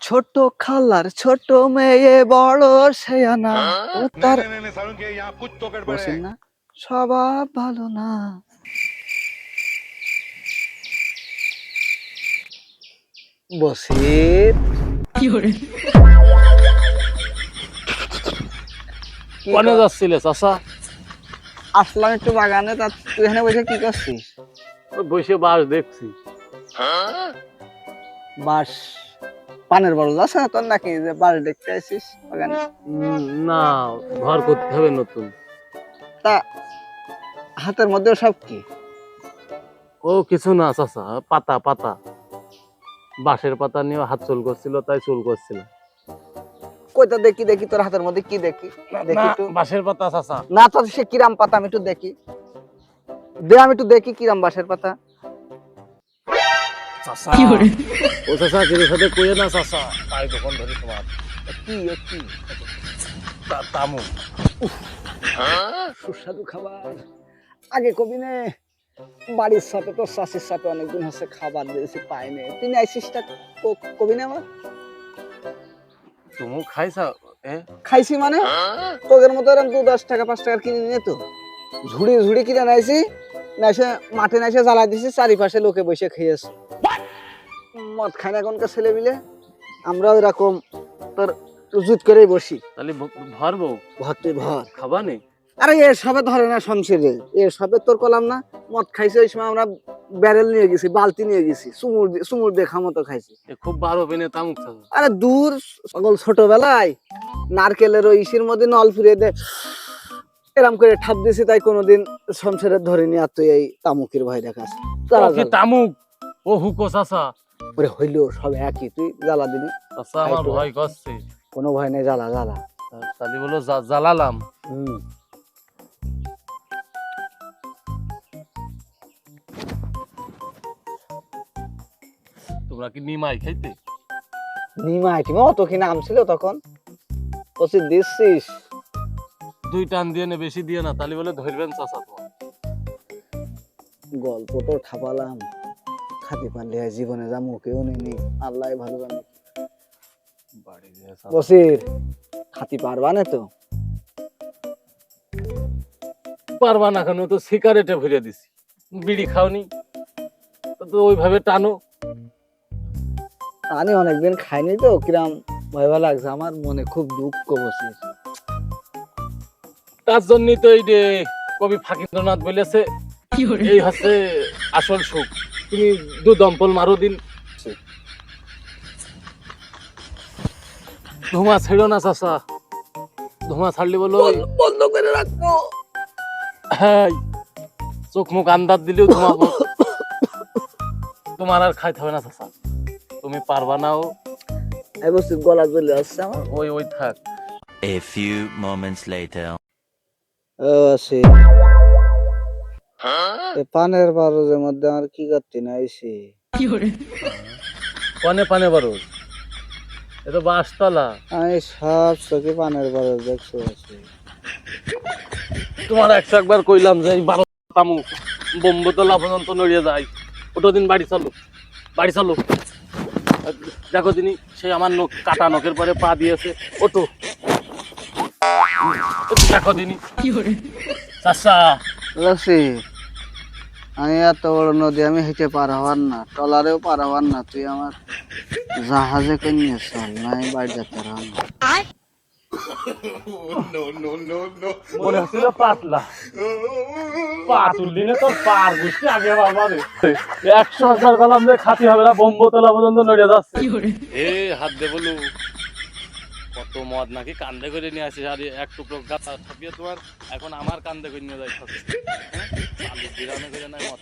ছোট খালার ছোট মেয়ে বড় সেয়ানা। তার সবার ভালো না। বসির কোনে যাচ্ছিলে চাচা? আসলাম একটু বাগানে তা তুই এখানে বসে কি করছিস? বসে বাস দেখছি। বাস পানের বড় আছে না তোর নাকি যে বাস দেখতে আসিস বাগানে? না ঘর করতে হবে নতুন। তা হাতের মধ্যে সব কি? ও কিছু না চাচা পাতা পাতা। বাঁশের পাতা নিয়ে হাত চুল করছিল তাই চুল করছিল। কইটা দেখি দেখি তোর হাতের মধ্যে কি দেখি? দেখি একটু। বাঁশের পাতা চাচা। না তো সে কিরাম পাতা আমি একটু দেখি। দে আমি একটু দেখি কিরাম বাঁশের পাতা। চাচা। ও চাচা কিন্তু সাথে কইয়ে না চাচা। তাই দোকান ধরি তোমার। কি এ কি? তা- তামু সুস্বাদু খাবার। আগে কবি নে বাড়ির সাথে তো শাশির সাথে অনেকদিন হচ্ছে খাবার দিয়েছি পাইনি। তুমি আইসিসটা কবি না আমার তুমি খাইছা খাইছি মানে? তোদের মতো এরকম দু দশ টাকা পাঁচ টাকার কিনে নিয়ে তো। ঝুড়ি ঝুড়ি কিনে নাইছি নাইসে মাঠে নাইসে জ্বালা দিছি চারিপাশে লোকে বসে খেয়েছে। মদ খায় না এখনকার ছেলে মিলে আমরাও এরকম তোর জুত করেই বসি। তাহলে ভর বউ। ভরবো ভর্তি ভর। খাবা নে? আরে এ সবে ধরে না শমশেরে। এ সবে তোর কলাম না মদ খাইছে ওই সময় আমরা ব্যারেল নিয়ে গেছি বালতি নিয়ে গেছি সুমুর সুমুর দেখা মতো খাইছি। খুব বারো পেনে তামুক আরে দূর সকল ছোটবেলায় নারকেলের ওই ইসির মধ্যে নল ফিরে দে এরম করে ঠাপ দিছি তাই কোনোদিন শমশেরের ধরিনি আর তুই এই তামুকের ভয় দেখাস। তামুক? ও হুকো চাচা। ওরে হইল সব একই তুই জ্বালা চাচা আমার ভয় করছে। কোনো ভয় নেই জ্বালা জ্বালা। তাহলে বলো জ্বালালাম। হম। তোমরা কি নিমাই খাইতে? নিমা আইটিমা অত কি নাম ছিল তখন? ওসি দিচ্ছিস দুই টান দিয়ে নে বেশি দিয়ে না তাহলে বলে ধরবেন চাচা তোমার। গল্প তো ঠাপালাম খাতি পারলে জীবনে যা মুখেও নেনি আল্লাহ ভালো জানে। বসির খাতি পারবা না তো? পারবা না কেন? তো সিগারেটে ভরে দিছি। বিড়ি খাওনি। তো তো ওইভাবে টানো। আমি অনেকদিন খাইনি তো কিরাম ভয় ভালো লাগছে। আমার মনে খুব দুঃখ বসির তার জন্যই তো এই যে কবি ফাকিন্দ্রনাথ বলেছে এই হচ্ছে আসল সুখ। তুমি দু দম্পল মারো দিন। ধোঁয়া ছেড়ো না চাচা। ধোঁয়া ছাড়লে বলো বন্ধ করে রাখব হ্যাঁ চোখ মুখ আন্দাজ দিলেও তোমার তোমার আর খাইতে হবে না চাচা। তুমি পারবা না ও। এই গলা চলে আসছে আমার। ওই ওই থাক। A few moments later. ও আছে পানের বারোজের মধ্যে আমার কি করতে না আইসি। পানে পানে বারো এ তো বাসতলা আমি সব চোখে পানের বারো দেখছ আছে তোমার একশো একবার কইলাম যে বারো তামু বোম্বতলা পর্যন্ত নড়িয়ে যায়। ওটো দিন বাড়ি চালু। বাড়ি চালু। দেখো তিনি সেই আমার নখ কাটা নখের পরে পা দিয়েছে। ওটো দেখো তিনি। চাচা। লসি আমি এত বড় নদী আমি হেঁটে পার হওয়ার না টলারেও পার হওয়ার না তুই আমার জাহাজে কেন চল না আমি বাড়ি যেতে মনে হচ্ছিল পাতলা। পা তুললি না তোর পার গুষ্টি আগে বাবা রে। একশো হাজার গেলাম যে খাতি হবে না বোম্বতলা পর্যন্ত নড়িয়ে যাচ্ছে। এ, হাত দে বলু। কত মদ নাকি কান্দে করে নিয়ে আসিস, আর এক টুকরো গাছ ছাপিয়ে তোমার এখন আমার কান্দে করে নিয়ে যাই আলু বিরানো করে নাই মদ